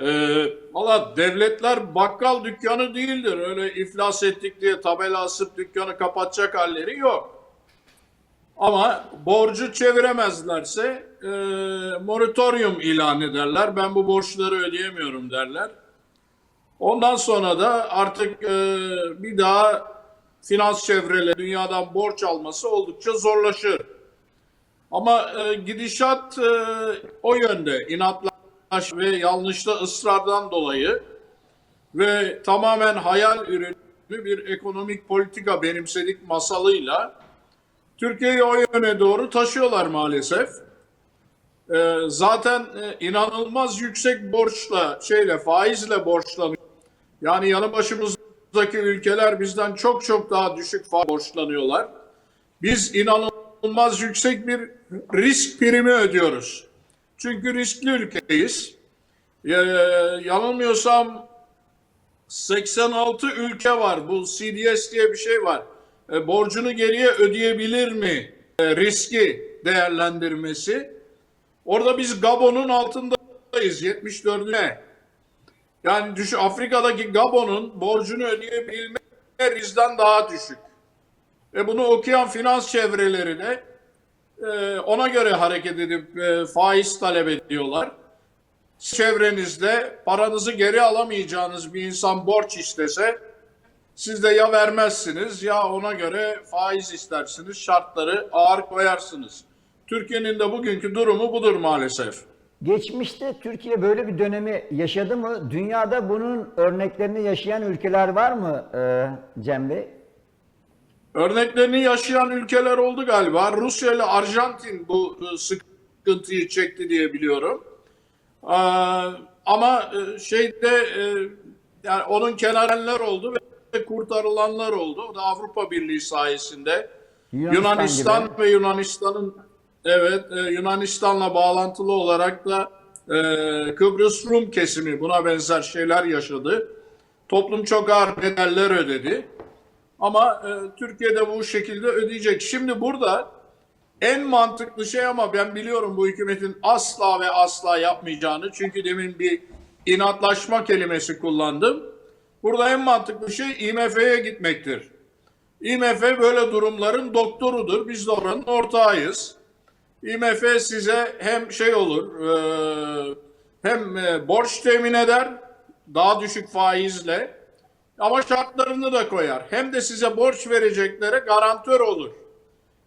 Ee, Valla devletler bakkal dükkanı değildir. Öyle iflas ettik diye tabela asıp dükkanı kapatacak halleri yok. Ama borcu çeviremezlerse e, moratorium ilan ederler. Ben bu borçları ödeyemiyorum derler. Ondan sonra da artık e, bir daha finans çevreleri dünyadan borç alması oldukça zorlaşır. Ama e, gidişat e, o yönde. İnatlaş ve yanlışta ısrardan dolayı ve tamamen hayal ürünü bir ekonomik politika benimsedik masalıyla Türkiye'yi o yöne doğru taşıyorlar maalesef. E, zaten e, inanılmaz yüksek borçla, şeyle, faizle borçlanıyor. Yani yanı başımızdaki ülkeler bizden çok çok daha düşük faiz borçlanıyorlar. Biz inanılmaz yüksek bir risk primi ödüyoruz. Çünkü riskli ülkeyiz. Ee, yanılmıyorsam 86 ülke var. Bu CDS diye bir şey var. E, borcunu geriye ödeyebilir mi? E, riski değerlendirmesi. Orada biz Gabon'un altındayız 74'üne. Yani düşün, Afrika'daki Gabon'un borcunu ödeyebilme bizden daha düşük. Ve bunu okuyan finans çevreleri de e, ona göre hareket edip e, faiz talep ediyorlar. Çevrenizde paranızı geri alamayacağınız bir insan borç istese siz de ya vermezsiniz ya ona göre faiz istersiniz, şartları ağır koyarsınız. Türkiye'nin de bugünkü durumu budur maalesef. Geçmişte Türkiye böyle bir dönemi yaşadı mı? Dünyada bunun örneklerini yaşayan ülkeler var mı e, Cem Bey? Örneklerini yaşayan ülkeler oldu galiba. Rusya ile Arjantin bu e, sıkıntıyı çekti diye biliyorum. Ama e, şeyde e, yani onun kenarlar oldu ve kurtarılanlar oldu. O da Avrupa Birliği sayesinde. Yunanistan Yunanistan, gibi. ve Yunanistan'ın evet Yunanistan'la bağlantılı olarak da Kıbrıs Rum kesimi buna benzer şeyler yaşadı. Toplum çok ağır bedeller ödedi. Ama e, Türkiye'de bu şekilde ödeyecek. Şimdi burada en mantıklı şey ama ben biliyorum bu hükümetin asla ve asla yapmayacağını. Çünkü demin bir inatlaşma kelimesi kullandım. Burada en mantıklı şey IMF'ye gitmektir. IMF böyle durumların doktorudur. Biz de oranın ortağıyız. IMF size hem şey olur, e, hem e, borç temin eder, daha düşük faizle, ama şartlarını da koyar. Hem de size borç vereceklere garantör olur.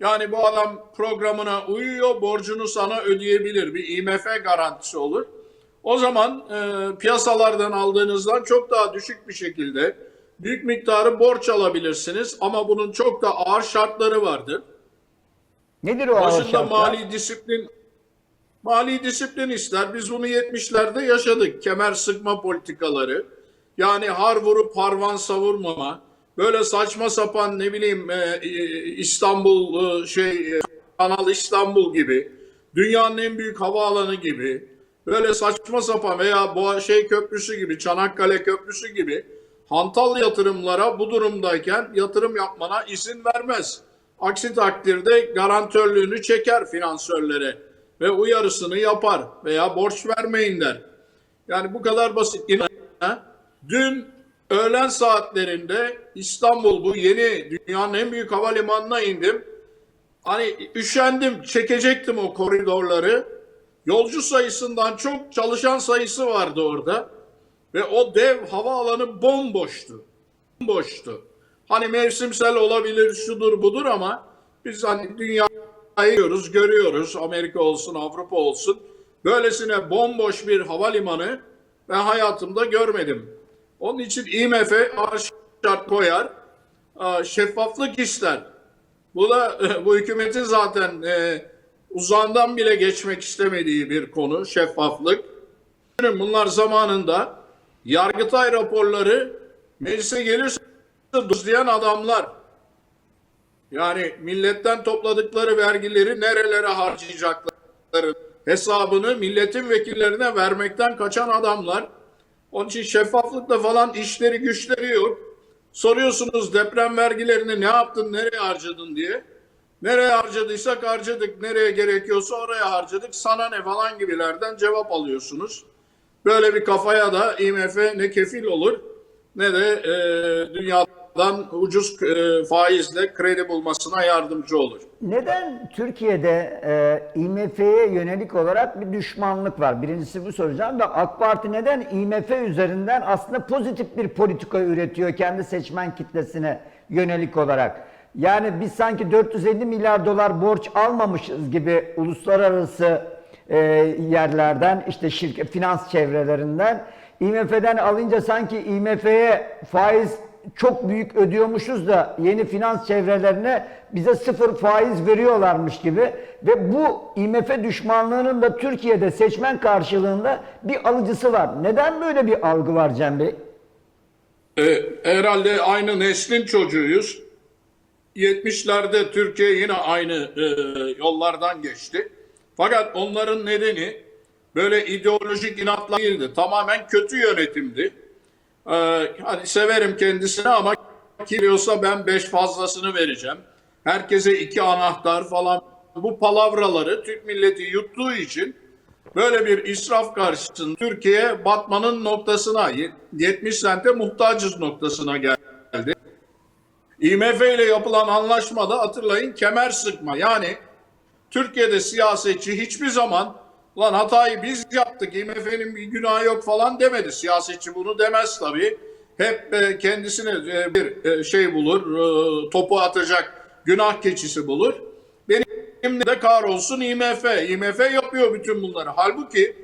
Yani bu adam programına uyuyor, borcunu sana ödeyebilir. Bir IMF garantisi olur. O zaman e, piyasalardan aldığınızdan çok daha düşük bir şekilde büyük miktarı borç alabilirsiniz. Ama bunun çok da ağır şartları vardır. Nedir o ağır Başında şartlar? mali disiplin mali disiplin ister. Biz bunu 70'lerde yaşadık. Kemer sıkma politikaları. Yani har vurup harvan savurmama. Böyle saçma sapan ne bileyim e, e, İstanbul e, şey e, Kanal İstanbul gibi. Dünyanın en büyük havaalanı gibi. Böyle saçma sapan veya Boğa şey köprüsü gibi, Çanakkale köprüsü gibi hantal yatırımlara bu durumdayken yatırım yapmana izin vermez. Aksi takdirde garantörlüğünü çeker finansörlere ve uyarısını yapar veya borç vermeyin der. Yani bu kadar basit. İnan- Dün öğlen saatlerinde İstanbul bu yeni dünyanın en büyük havalimanına indim. Hani üşendim, çekecektim o koridorları. Yolcu sayısından çok çalışan sayısı vardı orada. Ve o dev havaalanı bomboştu. Bomboştu. Hani mevsimsel olabilir, şudur budur ama biz hani dünyayı görüyoruz, görüyoruz. Amerika olsun, Avrupa olsun. Böylesine bomboş bir havalimanı ben hayatımda görmedim. Onun için IMF ağır şart koyar, şeffaflık ister. Bu da bu hükümetin zaten e, uzağından bile geçmek istemediği bir konu, şeffaflık. Bunlar zamanında Yargıtay raporları meclise gelirse diyen adamlar. Yani milletten topladıkları vergileri nerelere harcayacakları hesabını milletin vekillerine vermekten kaçan adamlar. Onun için şeffaflıkla falan işleri güçleri yok. Soruyorsunuz deprem vergilerini ne yaptın, nereye harcadın diye. Nereye harcadıysak harcadık, nereye gerekiyorsa oraya harcadık, sana ne falan gibilerden cevap alıyorsunuz. Böyle bir kafaya da IMF ne kefil olur ne de e, dünyadan ucuz e, faizle kredi bulmasına yardımcı olur. Neden Türkiye'de e, IMF'ye yönelik olarak bir düşmanlık var? Birincisi bu soracağım ve AK Parti neden IMF üzerinden aslında pozitif bir politika üretiyor kendi seçmen kitlesine yönelik olarak? Yani biz sanki 450 milyar dolar borç almamışız gibi uluslararası e, yerlerden işte şirket finans çevrelerinden IMF'den alınca sanki IMF'ye faiz çok büyük ödüyormuşuz da yeni finans çevrelerine bize sıfır faiz veriyorlarmış gibi ve bu IMF düşmanlığının da Türkiye'de seçmen karşılığında bir alıcısı var. Neden böyle bir algı var Cem Bey? E, herhalde aynı neslin çocuğuyuz. 70'lerde Türkiye yine aynı e, yollardan geçti. Fakat onların nedeni böyle ideolojik inatla değildi. Tamamen kötü yönetimdi. E, hani severim kendisini ama kim diyorsa ben beş fazlasını vereceğim. Herkese iki anahtar falan. Bu palavraları Türk milleti yuttuğu için böyle bir israf karşısında Türkiye batmanın noktasına 70 sente muhtacız noktasına geldi. IMF ile yapılan anlaşmada hatırlayın kemer sıkma. Yani Türkiye'de siyasetçi hiçbir zaman lan hatayı biz yaptık IMF'nin bir günahı yok falan demedi. Siyasetçi bunu demez tabii. Hep e, kendisine e, bir e, şey bulur, topu atacak günah keçisi bulur. Benim de kahrolsun IMF. IMF yapıyor bütün bunları. Halbuki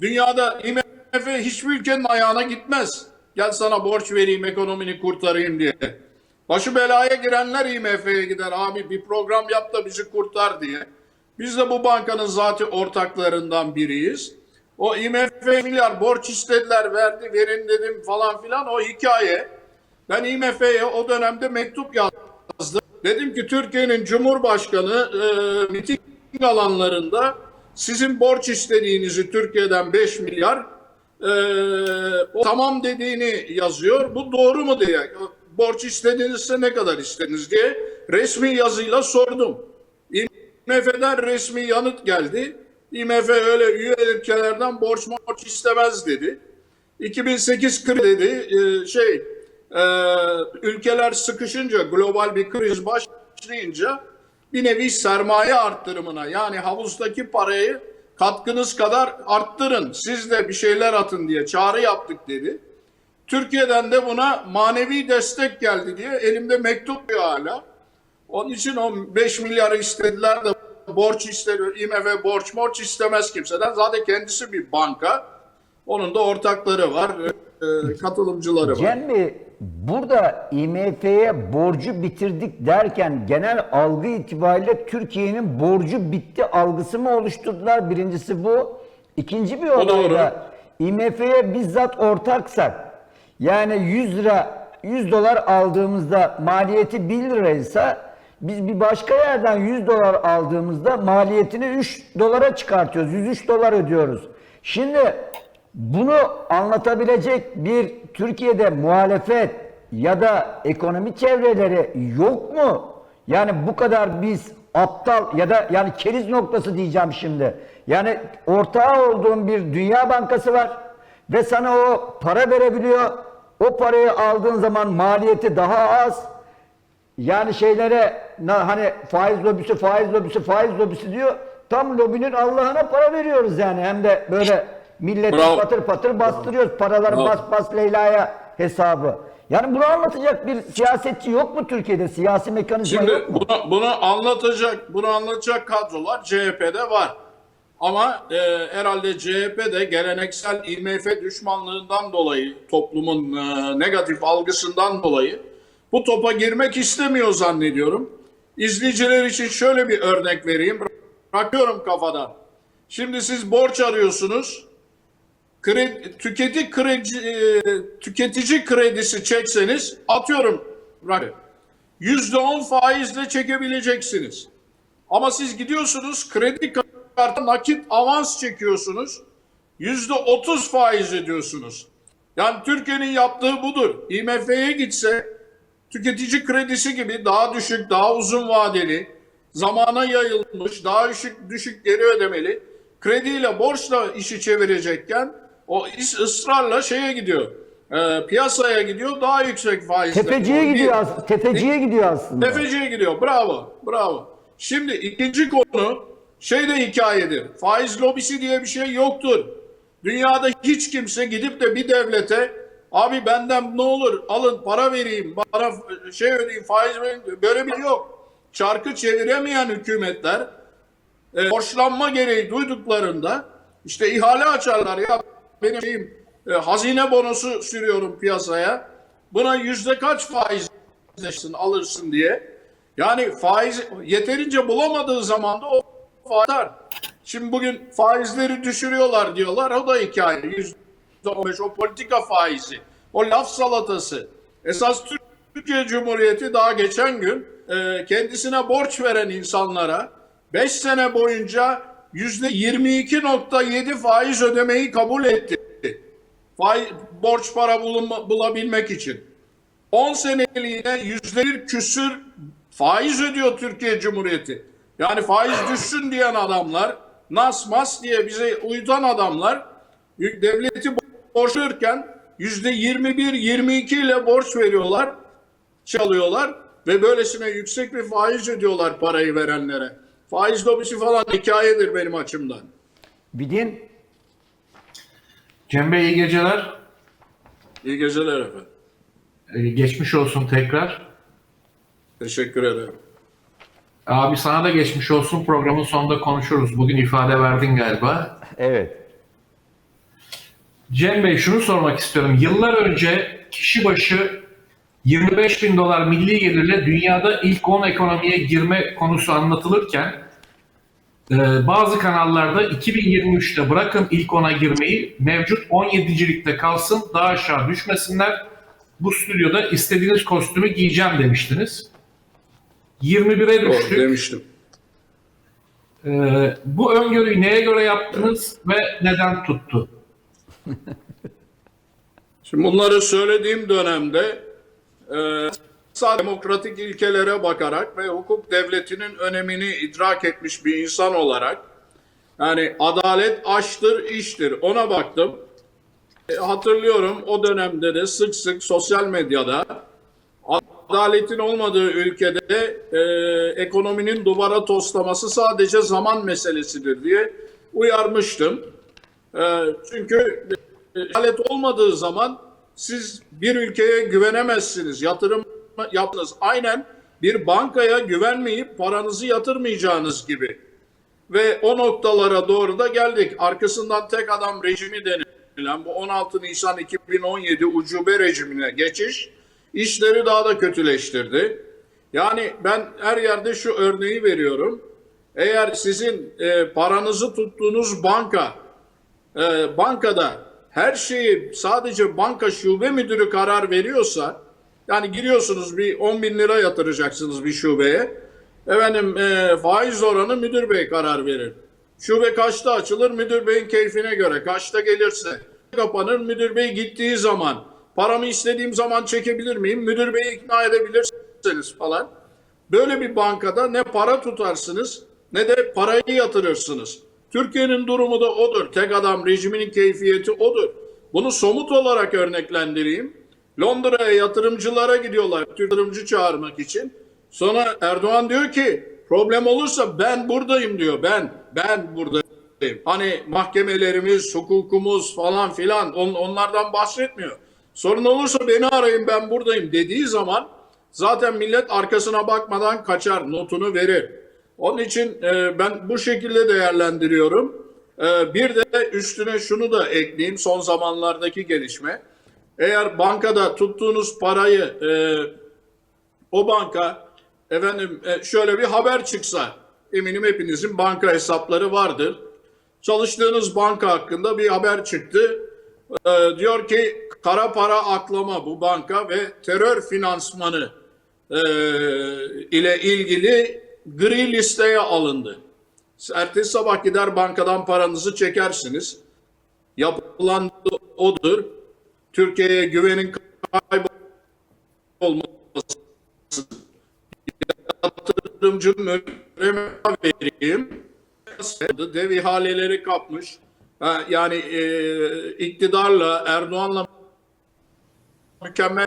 dünyada IMF hiçbir ülkenin ayağına gitmez. Gel sana borç vereyim ekonomini kurtarayım diye. Başı belaya girenler IMF'ye gider. Abi bir program yap da bizi kurtar diye. Biz de bu bankanın zaten ortaklarından biriyiz. O IMF milyar borç istediler verdi verin dedim falan filan o hikaye. Ben IMF'ye o dönemde mektup yazdım. Dedim ki Türkiye'nin Cumhurbaşkanı e, miting alanlarında sizin borç istediğinizi Türkiye'den 5 milyar e, o tamam dediğini yazıyor. Bu doğru mu diye. Borç istediğinizse ne kadar istediniz diye resmi yazıyla sordum. IMF'den resmi yanıt geldi. IMF öyle üye ülkelerden borç borç istemez dedi. 2008 kriz dedi. Ee, şey e, ülkeler sıkışınca global bir kriz başlayınca bir nevi sermaye arttırımına yani havuzdaki parayı katkınız kadar arttırın. Siz de bir şeyler atın diye çağrı yaptık dedi. Türkiye'den de buna manevi destek geldi diye elimde mektup diyor hala. Onun için o 5 milyarı istediler de borç istemiyor. IMF borç borç istemez kimseden. Zaten kendisi bir banka. Onun da ortakları var, e, katılımcıları var. Cem Bey burada IMF'ye borcu bitirdik derken genel algı itibariyle Türkiye'nin borcu bitti algısı mı oluşturdular? Birincisi bu. İkinci bir olay da IMF'ye bizzat ortaksak yani 100 lira 100 dolar aldığımızda maliyeti 1 liraysa biz bir başka yerden 100 dolar aldığımızda maliyetini 3 dolara çıkartıyoruz. 103 dolar ödüyoruz. Şimdi bunu anlatabilecek bir Türkiye'de muhalefet ya da ekonomi çevreleri yok mu? Yani bu kadar biz aptal ya da yani keriz noktası diyeceğim şimdi. Yani ortağı olduğum bir Dünya Bankası var ve sana o para verebiliyor. O parayı aldığın zaman maliyeti daha az. Yani şeylere hani faiz lobisi, faiz lobisi, faiz lobisi diyor. Tam lobinin Allah'ına para veriyoruz yani. Hem de böyle milleti Bravo. patır patır bastırıyoruz. Paraları Bravo. bas bas Leyla'ya hesabı. Yani bunu anlatacak bir siyasetçi yok mu Türkiye'de? Siyasi mekanizma Şimdi yok mu? bunu, bunu anlatacak bunu anlatacak kadrolar CHP'de var. Ama e, herhalde CHP'de geleneksel IMF düşmanlığından dolayı toplumun e, negatif algısından dolayı bu topa girmek istemiyor zannediyorum. İzleyiciler için şöyle bir örnek vereyim. Bırakıyorum kafadan. Şimdi siz borç arıyorsunuz. Kredi, tüketici, kredi, tüketici kredisi çekseniz atıyorum rakı. %10 faizle çekebileceksiniz. Ama siz gidiyorsunuz kredi kartı nakit avans çekiyorsunuz. %30 faiz ediyorsunuz. Yani Türkiye'nin yaptığı budur. IMF'ye gitse tüketici kredisi gibi daha düşük, daha uzun vadeli, zamana yayılmış, daha düşük, düşük geri ödemeli krediyle, borçla işi çevirecekken o is- ısrarla şeye gidiyor. E, piyasaya gidiyor daha yüksek faizle. Tefeciye Bir- gidiyor, as- tefeciye gidiyor aslında. Tefeciye gidiyor. Bravo. Bravo. Şimdi ikinci konu şey de hikayedir. Faiz lobisi diye bir şey yoktur. Dünyada hiç kimse gidip de bir devlete abi benden ne olur alın para vereyim bana şey ödeyeyim faiz verin böyle bir şey yok. Çarkı çeviremeyen hükümetler e, borçlanma gereği duyduklarında işte ihale açarlar ya benim şeyim e, hazine bonosu sürüyorum piyasaya buna yüzde kaç faiz ödersin, alırsın diye. Yani faiz yeterince bulamadığı zaman da o faiz Şimdi bugün faizleri düşürüyorlar diyorlar. O da hikaye. Yüzde on beş o politika faizi. O laf salatası. Esas Türkiye Cumhuriyeti daha geçen gün e, kendisine borç veren insanlara 5 sene boyunca yüzde 22.7 faiz ödemeyi kabul etti. Faiz, borç para bulunma, bulabilmek için. 10 seneliğine yüzde bir küsür faiz ödüyor Türkiye Cumhuriyeti. Yani faiz düşsün diyen adamlar, nas mas diye bize uyutan adamlar devleti borçlurken yüzde 21-22 ile borç veriyorlar, çalıyorlar ve böylesine yüksek bir faiz ödüyorlar parayı verenlere. Faiz lobisi falan hikayedir benim açımdan. Bidin Cem Bey iyi geceler. İyi geceler efendim. Ee, geçmiş olsun tekrar. Teşekkür ederim. Abi sana da geçmiş olsun. Programın sonunda konuşuruz. Bugün ifade verdin galiba. evet. Cem Bey şunu sormak istiyorum. Yıllar önce kişi başı 25 bin dolar milli gelirle dünyada ilk 10 ekonomiye girme konusu anlatılırken e, bazı kanallarda 2023'te bırakın ilk 10'a girmeyi mevcut 17.likte kalsın daha aşağı düşmesinler. Bu stüdyoda istediğiniz kostümü giyeceğim demiştiniz. 21'e Doğru düştük. demiştim. E, bu öngörüyü neye göre yaptınız ve neden tuttu? Şimdi bunları söylediğim dönemde e, sağ demokratik ilkelere bakarak ve hukuk devletinin önemini idrak etmiş bir insan olarak yani adalet aştır iştir ona baktım. E, hatırlıyorum o dönemde de sık sık sosyal medyada adaletin olmadığı ülkede e, ekonominin duvara toslaması sadece zaman meselesidir diye uyarmıştım. E, çünkü e, adalet olmadığı zaman siz bir ülkeye güvenemezsiniz. Yatırım yaptınız. Aynen bir bankaya güvenmeyip paranızı yatırmayacağınız gibi. Ve o noktalara doğru da geldik. Arkasından tek adam rejimi denilen bu 16 Nisan 2017 ucube rejimine geçiş işleri daha da kötüleştirdi. Yani ben her yerde şu örneği veriyorum. Eğer sizin e, paranızı tuttuğunuz banka e, bankada her şeyi sadece banka şube müdürü karar veriyorsa yani giriyorsunuz bir 10 bin lira yatıracaksınız bir şubeye. Efendim e, faiz oranı müdür bey karar verir. Şube kaçta açılır müdür beyin keyfine göre kaçta gelirse kapanır müdür bey gittiği zaman paramı istediğim zaman çekebilir miyim müdür beyi ikna edebilirseniz falan. Böyle bir bankada ne para tutarsınız ne de parayı yatırırsınız. Türkiye'nin durumu da odur. Tek adam rejiminin keyfiyeti odur. Bunu somut olarak örneklendireyim. Londra'ya yatırımcılara gidiyorlar yatırımcı çağırmak için. Sonra Erdoğan diyor ki problem olursa ben buradayım diyor. Ben, ben buradayım. Hani mahkemelerimiz, hukukumuz falan filan on, onlardan bahsetmiyor. Sorun olursa beni arayın ben buradayım dediği zaman zaten millet arkasına bakmadan kaçar, notunu verir. Onun için e, ben bu şekilde değerlendiriyorum. E, bir de üstüne şunu da ekleyeyim son zamanlardaki gelişme. Eğer bankada tuttuğunuz parayı e, o banka efendim e, şöyle bir haber çıksa eminim hepinizin banka hesapları vardır. Çalıştığınız banka hakkında bir haber çıktı. E, diyor ki kara para aklama bu banka ve terör finansmanı e, ile ilgili gri listeye alındı. Ertesi sabah gider bankadan paranızı çekersiniz. Yapılan odur. Türkiye'ye güvenin kaybolması yatırımcının önüne vereyim. Dev ihaleleri kapmış. Yani e, iktidarla Erdoğan'la mükemmel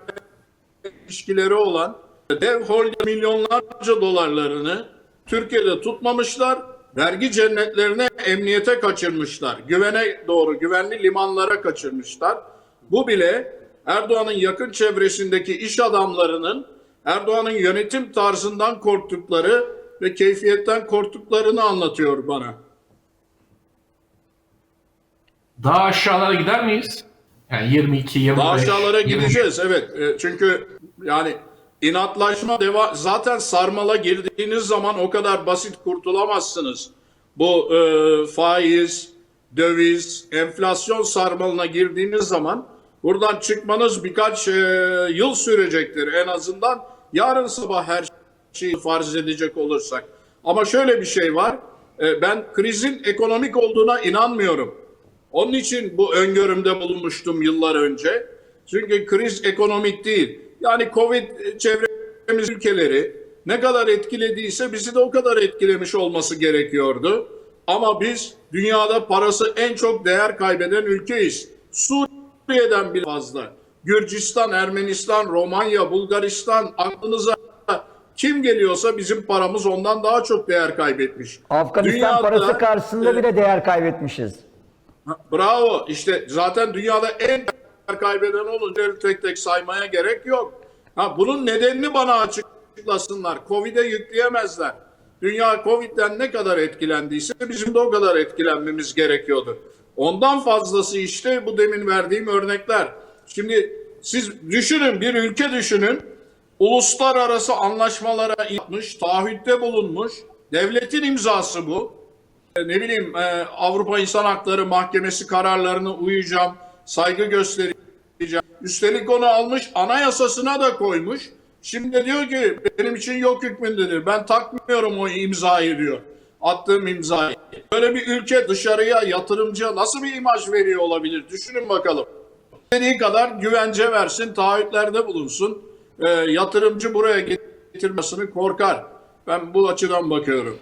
ilişkileri olan dev holding milyonlarca dolarlarını Türkiye'de tutmamışlar. Vergi cennetlerine, emniyete kaçırmışlar. Güvene doğru, güvenli limanlara kaçırmışlar. Bu bile Erdoğan'ın yakın çevresindeki iş adamlarının Erdoğan'ın yönetim tarzından korktukları ve keyfiyetten korktuklarını anlatıyor bana. Daha aşağılara gider miyiz? Yani 22, 25, Daha aşağılara 23. gideceğiz evet. E, Çünkü yani inatlaşma deva zaten sarmala girdiğiniz zaman o kadar basit kurtulamazsınız. Bu e, faiz, döviz, enflasyon sarmalına girdiğiniz zaman buradan çıkmanız birkaç e, yıl sürecektir en azından. Yarın sabah her şeyi farz edecek olursak. Ama şöyle bir şey var. E, ben krizin ekonomik olduğuna inanmıyorum. Onun için bu öngörümde bulunmuştum yıllar önce. Çünkü kriz ekonomik değil. Yani Covid çevremiz ülkeleri ne kadar etkilediyse bizi de o kadar etkilemiş olması gerekiyordu. Ama biz dünyada parası en çok değer kaybeden ülkeyiz. Suriye'den bile fazla. Gürcistan, Ermenistan, Romanya, Bulgaristan aklınıza kim geliyorsa bizim paramız ondan daha çok değer kaybetmiş. Afganistan Dünyada- parası karşısında e, bile değer kaybetmişiz. Bravo. İşte zaten dünyada en kaybeden olunca tek tek saymaya gerek yok. Ha, bunun nedenini bana açıklasınlar. Covid'e yükleyemezler. Dünya Covid'den ne kadar etkilendiyse bizim de o kadar etkilenmemiz gerekiyordu. Ondan fazlası işte bu demin verdiğim örnekler. Şimdi siz düşünün bir ülke düşünün. Uluslararası anlaşmalara yapmış, taahhütte bulunmuş. Devletin imzası bu ne bileyim e, Avrupa İnsan Hakları Mahkemesi kararlarına uyacağım, saygı göstereceğim. Üstelik onu almış anayasasına da koymuş. Şimdi diyor ki benim için yok hükmündedir. Ben takmıyorum o imzayı diyor. Attığım imzayı. Böyle bir ülke dışarıya yatırımcıya nasıl bir imaj veriyor olabilir? Düşünün bakalım. İstediği kadar güvence versin, taahhütlerde bulunsun. E, yatırımcı buraya getirmesini korkar. Ben bu açıdan bakıyorum.